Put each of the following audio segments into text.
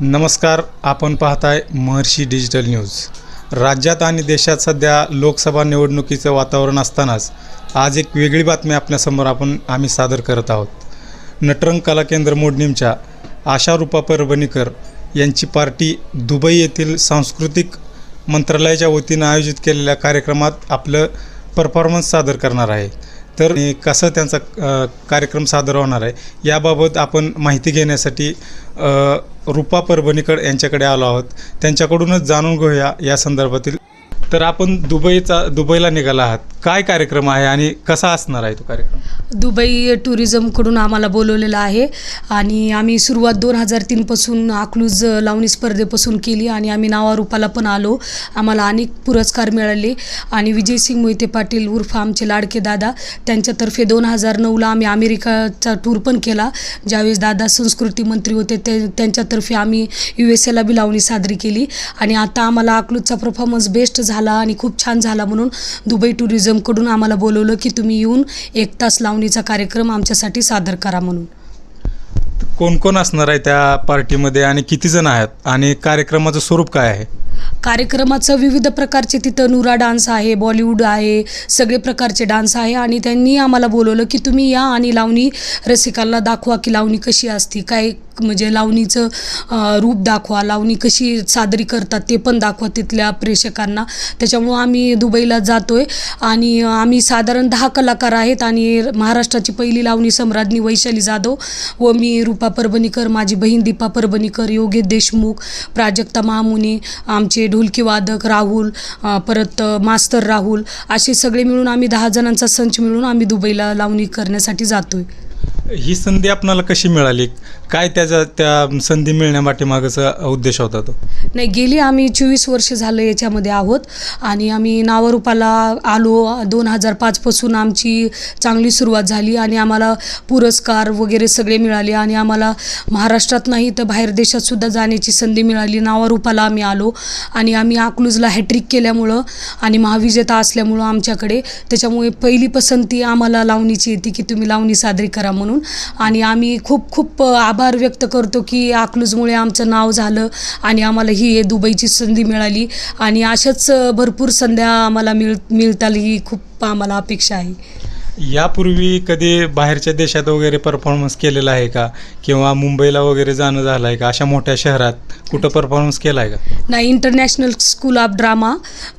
नमस्कार आपण पाहताय महर्षी डिजिटल न्यूज. राज्यात आणि देशात सध्या लोकसभा निवडणुकीचं वातावरण असतानाच आज एक वेगळी बातमी आपल्यासमोर आपण आम्ही सादर करत आहोत. नटरंग कला केंद्र मोडणीमच्या आशा रूपा परभणीकर यांची पार्टी दुबई येथील सांस्कृतिक मंत्रालयाच्या वतीनं आयोजित केलेल्या कार्यक्रमात आपलं परफॉर्मन्स सादर करणार आहे. तर हे कसं त्यांचा कार्यक्रम सादर होणार आहे याबाबत आपण माहिती घेण्यासाठी रूपा रुपा परभणीकर यांच्याकडे आलो आहोत. त्यांच्याकडूनच जाणून घेऊया या संदर्भातील तर आपण दुबईचा दुबईला निघाला आहात. काय कार्यक्रम आहे आणि कसा असणार आहे तो कार्यक्रम? दुबई टुरिझमकडून आम्हाला बोलवलेलं आहे आणि आम्ही सुरुवात दोन हजार तीनपासून अकलूज लावणी स्पर्धेपासून केली आणि आम्ही नावारूपाला पण आलो. आम्हाला अनेक पुरस्कार मिळाले आणि विजयसिंग मोहिते पाटील उर्फ आमचे लाडके दादा त्यांच्यातर्फे दोन हजार नऊला आम्ही अमेरिकाचा टूर पण केला. ज्यावेळेस दादा संस्कृती मंत्री होते ते त्यांच्यातर्फे आम्ही यू एस एला बी लावणी सादरी केली आणि आता आम्हाला अकलूजचा परफॉर्मन्स बेस्ट झाला आणि खूप छान झाला म्हणून दुबई टुरिझमकडून आम्हाला बोलवलं की तुम्ही येऊन एक तास लावणीचा कार्यक्रम आमच्यासाठी सादर करा म्हणून. कोण कोण असणार आहे त्या पार्टीमध्ये आणि किती जण आहेत आणि कार्यक्रमाचं स्वरूप काय आहे? कार्यक्रमाचं विविध प्रकारचे तिथं नुरा डान्स आहे बॉलिवूड आहे सगळे प्रकारचे डान्स आहे आणि त्यांनी आम्हाला बोलवलं की तुम्ही या आणि लावणी रसिकांना दाखवा की लावणी कशी असती काय म्हणजे लावणीचं रूप दाखवा लावणी कशी सादरी करतात ते पण दाखवा तिथल्या प्रेक्षकांना. त्याच्यामुळं आम्ही दुबईला जातो आहे आणि आम्ही साधारण दहा कलाकार आहेत आणि महाराष्ट्राची पहिली लावणी सम्राज्ञी वैशाली जाधव व मी रूपा परभणीकर माझी बहीण दीपा परभणीकर योगेश देशमुख प्राजक्ता महामुनी आमचे ढोलकी वादक राहुल परत मास्तर राहुल असे सगळे मिळून आम्ही दहा जणांचा संच मिळून आम्ही दुबईला लावणी करण्यासाठी जातो आहे ही संधी आपणाला कशी मिळाली? काय त्याच्या त्या संधी मिळण्यापाठीमागचा उद्देश होता तो? नाही गेली आम्ही चोवीस वर्ष झालं याच्यामध्ये आहोत आणि आम्ही नावारूपाला आलो. दोन हजार पाचपासून आमची चांगली सुरुवात झाली आणि आम्हाला पुरस्कार वगैरे सगळे मिळाले आणि आम्हाला महाराष्ट्रात नाही तर बाहेर देशातसुद्धा जाण्याची संधी मिळाली. नावारूपाला आम्ही आलो आणि आम्ही अकलूजला हॅट्रिक केल्यामुळं आणि महाविजेता असल्यामुळं आमच्याकडे. त्याच्यामुळे पहिली पसंती आम्हाला लावणीची येते की तुम्ही लावणी सादरी करा म्हणून. आणि आम्ही खूप खूप आभार व्यक्त करतो की अकलूजमुळे आमचं नाव झालं आणि आम्हाला ही दुबईची संधी मिळाली. आणि अशाच भरपूर संध्या आम्हाला मिळ मिळताल ही खूप आम्हाला अपेक्षा आहे. यापूर्वी कधी बाहेरच्या देशात वगैरे परफॉर्मन्स केलेला आहे का? किंवा मुंबईला वगैरे जाणं झालं आहे का? अशा मोठ्या शहरात कुठं परफॉर्मन्स केला आहे का? नाही इंटरनॅशनल स्कूल ऑफ ड्रामा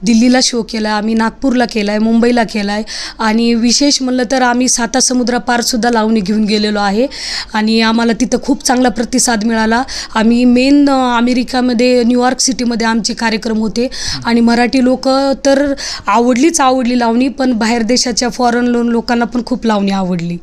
दिल्लीला शो केला आहे आम्ही नागपूरला केला आहे मुंबईला केला आहे आणि विशेष म्हणलं तर आम्ही साता समुद्रापारसुद्धा लावणी घेऊन गेलेलो आहे. आणि आम्हाला तिथं खूप चांगला प्रतिसाद मिळाला. आम्ही मेन अमेरिकामध्ये न्यूयॉर्क सिटीमध्ये आमचे कार्यक्रम होते. आणि मराठी लोक तर आवडलीच आवडली लावणी पण बाहेर देशाच्या फॉरेन लोकांना पण खूप लावणी आवडली.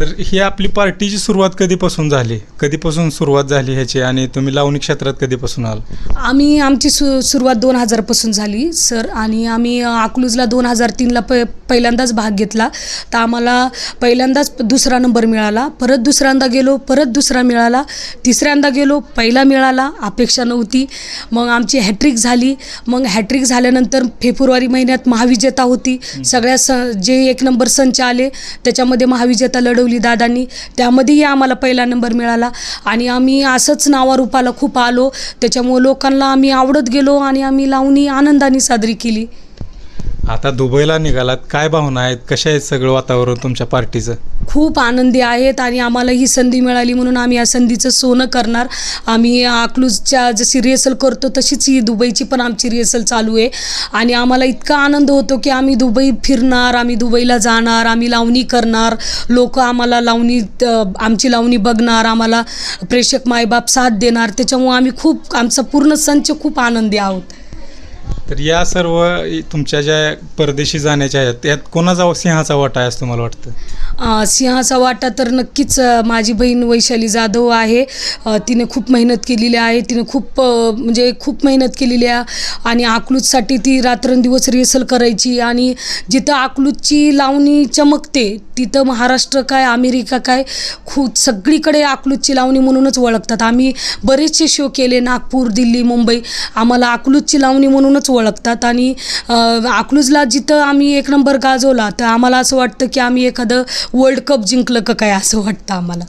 तर ही आपली पार्टीची सुरुवात कधीपासून झाली? कधीपासून सुरुवात झाली ह्याची? आणि तुम्ही लावणी क्षेत्रात कधीपासून आल आम्ही आमची सु सुरुवात दोन हजारपासून झाली सर. आणि आम्ही अकलूजला दोन हजार तीनला प पहिल्यांदाच भाग घेतला. तर आम्हाला पहिल्यांदाच दुसरा नंबर मिळाला. परत दुसऱ्यांदा गेलो परत दुसरा मिळाला. तिसऱ्यांदा गेलो पहिला मिळाला. अपेक्षा नव्हती. मग आमची हॅट्रिक झाली. मग हॅट्रिक झाल्यानंतर फेब्रुवारी महिन्यात महाविजेता होती. सगळ्या स जे एक नंबर संच आले त्याच्यामध्ये महाविजेता लढवली. दादांनी. त्यामध्येही आम्हाला पहिला नंबर मिळाला. आणि आम्ही असंच नावारूपाला खूप आलो. त्याच्यामुळं लोकांना आम्ही आवडत गेलो आणि आम्ही लावणी आनंदाने साजरी केली. आता दुबईला निघालात काय भावना आहेत? कशा आहेत सगळं वातावरण तुमच्या पार्टीचं? खूप आनंदी आहेत आणि आम्हाला ही संधी मिळाली म्हणून आम्ही या संधीचं सोनं करणार. आम्ही अकलूजच्या जशी रिहर्सल करतो तशीच ही दुबईची पण आमची रिहर्सल चालू आहे. आणि आम्हाला इतका आनंद होतो की आम्ही दुबई फिरणार आम्ही दुबईला जाणार आम्ही लावणी करणार. लोक आम्हाला लावणी आमची लावणी बघणार आम्हाला प्रेक्षक मायबाप साथ देणार. त्याच्यामुळे आम्ही खूप आमचा पूर्ण संच खूप आनंदी आहोत. तर या सर्व तुमच्या ज्या परदेशी जाण्याच्या आहेत त्यात कोणाचा सिंहाचा वाटा आहे असं तुम्हाला वाटतं? सिंहाचा वाटा तर नक्कीच माझी बहीण वैशाली जाधव आहे. तिने खूप मेहनत केलेली आहे. तिने खूप म्हणजे खूप मेहनत केलेली आहे आणि अकलूजसाठी ती रात्रंदिवस रिहर्सल करायची आणि जिथं अकलूजची लावणी चमकते तिथं महाराष्ट्र काय अमेरिका काय खूप सगळीकडे आकलूजची लावणी म्हणूनच ओळखतात. आम्ही बरेचसे शो केले नागपूर दिल्ली मुंबई. आम्हाला आकलूजची लावणी म्हणूनच ओळखतात. आणि अकलूजला जिथं आम्ही एक नंबर गाजवला तर आम्हाला असं वाटतं की आम्ही एखादं वर्ल्ड कप जिंकलं का काय असं वाटतं आम्हाला?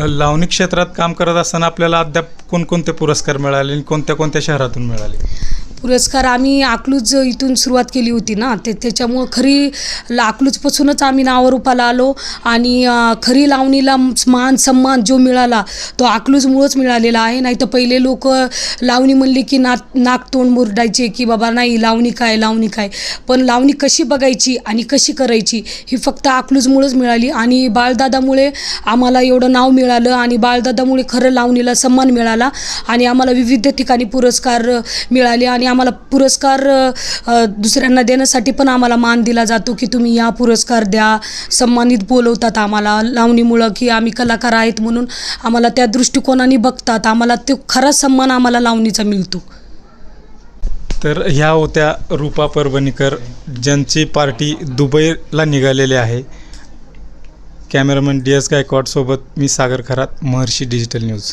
लावणी क्षेत्रात काम करत असताना आपल्याला अद्याप कोणकोणते पुरस्कार मिळाले आणि कोणत्या कोणत्या शहरातून मिळाले? पुरस्कार आम्ही अकलूज इथून सुरुवात केली होती ना ते त्याच्यामुळं खरी ला- अकलूजपासूनच आम्ही नावारूपाला आलो आणि खरी लावणीला मान सन्मान जो मिळाला तो अकलूजमुळंच मिळालेला आहे. नाही तर पहिले लोक लावणी म्हणली की नाक नाक तोंड मुरडायचे की बाबा नाही लावणी काय लावणी काय. पण लावणी कशी बघायची आणि कशी करायची ही फक्त अकलूजमुळंच मिळाली आणि बाळदादामुळे आम्हाला एवढं नाव मिळालं आणि बाळदादामुळे खरं लावणीला सन्मान मिळाला आणि आम्हाला विविध ठिकाणी पुरस्कार मिळाले आणि आम्हाला पुरस्कार दुसऱ्यांना देण्यासाठी पण आम्हाला मान दिला जातो की तुम्ही या पुरस्कार द्या. सन्मानित बोलवतात आम्हाला. लावणीमुळं की आम्ही कलाकार आहेत म्हणून आम्हाला त्या दृष्टिकोनाने बघतात. आम्हाला तो खरा सन्मान आम्हाला लावणीचा मिळतो. तर ह्या होत्या रूपा परभणीकर ज्यांची पार्टी दुबईला निघालेली आहे. कॅमेरामन डी एस गायकवाडसोबत मी सागर खरात महर्षी डिजिटल न्यूज.